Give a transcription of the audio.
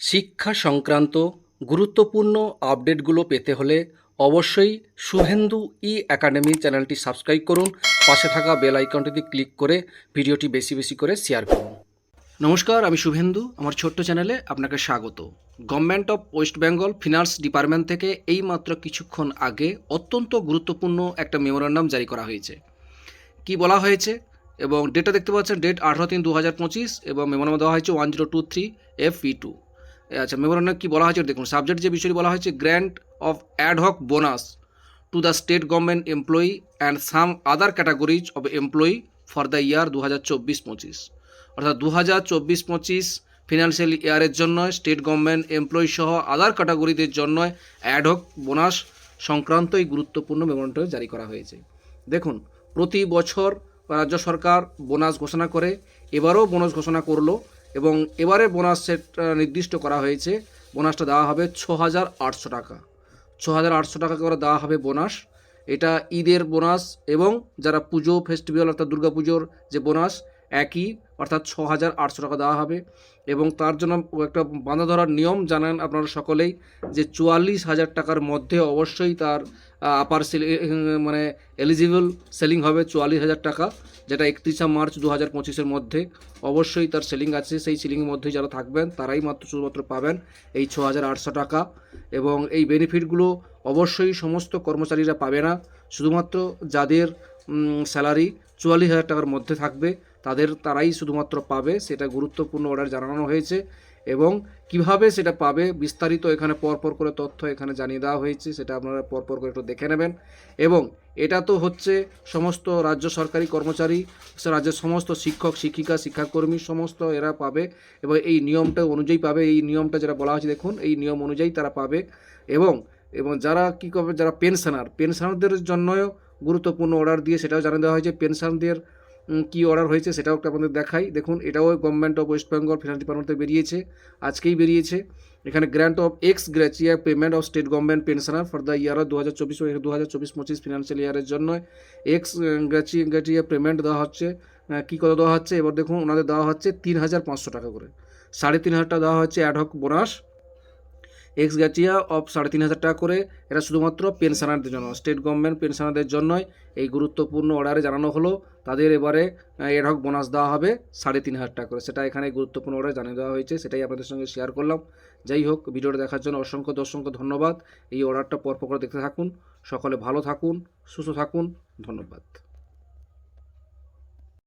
শিক্ষা সংক্রান্ত গুরুত্বপূর্ণ আপডেটগুলো পেতে হলে অবশ্যই শুভেন্দু ই একাডেমি চ্যানেলটি সাবস্ক্রাইব করুন। পাশে থাকা বেল আইকনটিতে ক্লিক করে ভিডিওটি বেশি বেশি করে শেয়ার করুন। নমস্কার, আমি শুভেন্দু। আমার ছোট্ট চ্যানেলে আপনাকে স্বাগত। Government of West Bengal finance department থেকে এই মাত্র কিছুক্ষণ আগে অত্যন্ত গুরুত্বপূর্ণ একটা মেমোরান্ডাম জারি করা হয়েছে। কি বলা হয়েছে? এবং ডেটটা দেখতে পাচ্ছেন ডেট আঠারো তিন দু হাজার পঁচিশ এবং মেমোরান্ডাম দেওয়া হয়েছে one zero two three F E two আচ্ছা মেমোরান্ডাম কী বলা হয়েছে? দেখুন সাবজেক্ট যে বিষয়টি বলা হয়েছে grant of ad hoc bonus to the state government employee and some other categories of employee for the year দু হাজার চব্বিশ পঁচিশ। অর্থাৎ দু হাজার চব্বিশ পঁচিশ ফিনান্সিয়াল ইয়ারের জন্য স্টেট গভর্নমেন্ট এমপ্লয়ি সহ আদার ক্যাটাগরিদের জন্য অ্যাডহক বোনাস সংক্রান্ত এই গুরুত্বপূর্ণ মেমোরান্ডাম জারি করা হয়েছে। দেখুন, প্রতি বছর রাজ্য সরকার বোনাস ঘোষণা করে, এবারও বোনাস ঘোষণা করল এবং এবারে বোনাস সেট নির্দিষ্ট করা হয়েছে। বোনাসটা দেওয়া হবে ছ হাজার আটশো টাকা। ছ হাজার আটশো টাকা করে দেওয়া হবে বোনাস। এটা ঈদের বোনাস এবং যারা পুজো ফেস্টিভ্যাল অর্থাৎ দুর্গাপুজোর যে বোনাস, একই অর্থাৎ ছ হাজার আটশো টাকা দেওয়া হবে। এবং তার জন্য একটা বাঁধা ধরার নিয়ম জানেন আপনারা সকলেই যে চুয়াল্লিশ হাজার টাকার মধ্যে অবশ্যই তার আপার মানে এলিজিবল সেলিং হবে চুয়াল্লিশ হাজার টাকা, যেটা একত্রিশে মার্চ দু হাজার পঁচিশের মধ্যে অবশ্যই তার সেলিং আছে। সেই সেলিংয়ের মধ্যেই যারা থাকবেন, তারাই মাত্র শুধুমাত্র পাবেন এই ছ হাজার আটশো টাকা। এবং এই বেনিফিটগুলো অবশ্যই সমস্ত কর্মচারীরা পাবে না। শুধুমাত্র যাদের স্যালারি চুয়াল্লিশ হাজার টাকার মধ্যে থাকবে। তাদের, তারাই শুধুমাত্র পাবে, সেটা গুরুত্বপূর্ণ অর্ডার জানানো হয়েছে এবং কীভাবে সেটা পাবে বিস্তারিত এখানে পরপর করে তথ্য এখানে জানিয়ে দেওয়া হয়েছে, সেটা আপনারা পরপর করে একটু দেখে নেবেন। এবং এটা তো হচ্ছে সমস্ত রাজ্য সরকারি কর্মচারী, রাজ্যের সমস্ত শিক্ষক, শিক্ষিকা, শিক্ষাকর্মী, সমস্ত এরা পাবে এবং এই নিয়মটা অনুযায়ী পাবে। এই নিয়মটা যেটা বলা হয়েছে, দেখুন, এই নিয়ম অনুযায়ী তারা পাবে এবং এবং যারা কী করবে, যারা পেনশনার পেনশনারদের জন্যও গুরুত্বপূর্ণ অর্ডার দিয়ে সেটাও জানিয়ে দেওয়া হয়েছে। পেনশনদের কী অর্ডার হয়েছে সেটাও একটা আপনাদের দেখাই। দেখুন, এটাও government of West Bengal finance department বেরিয়েছে, আজকেই বেরিয়েছে। এখানে grant of ex gratia payment of state government pensioner for the year দু হাজার চব্বিশ দু হাজার চব্বিশ পঁচিশ ফিনান্সিয়াল ইয়ারের জন্য এক্স গ্র্যাচি গ্র্যাচিয়া পেমেন্ট দেওয়া হচ্ছে। কী কত দেওয়া হচ্ছে? এবার দেখুন, ওনাদের দেওয়া হচ্ছে তিন হাজার পাঁচশো টাকা করে। সাড়ে তিন হাজার টাকা দেওয়া হচ্ছে অ্যাডহক বোনাস এক্স গ্যাচিয়া অফ সাড়ে তিন হাজার টাকা করে, এটা শুধুমাত্র পেনশনারদের জন্য স্টেট গভর্নমেন্ট পেনশনারদের জন্যই এই গুরুত্বপূর্ণ অর্ডারে জানানো হলো। তাদের এবারে এডহক বোনাস দেওয়া হবে সাড়ে তিন হাজার টাকা করে। সেটা এখানে গুরুত্বপূর্ণ অর্ডারে জানিয়ে দেওয়া হয়েছে, সেটাই আপনাদের সঙ্গে শেয়ার করলাম। যাই হোক, ভিডিওটা দেখার জন্য অসংখ্য অসংখ্য ধন্যবাদ। এই অর্ডারটা পরপর করে দেখতে থাকুন। সকলে ভালো থাকুন, সুস্থ থাকুন। ধন্যবাদ।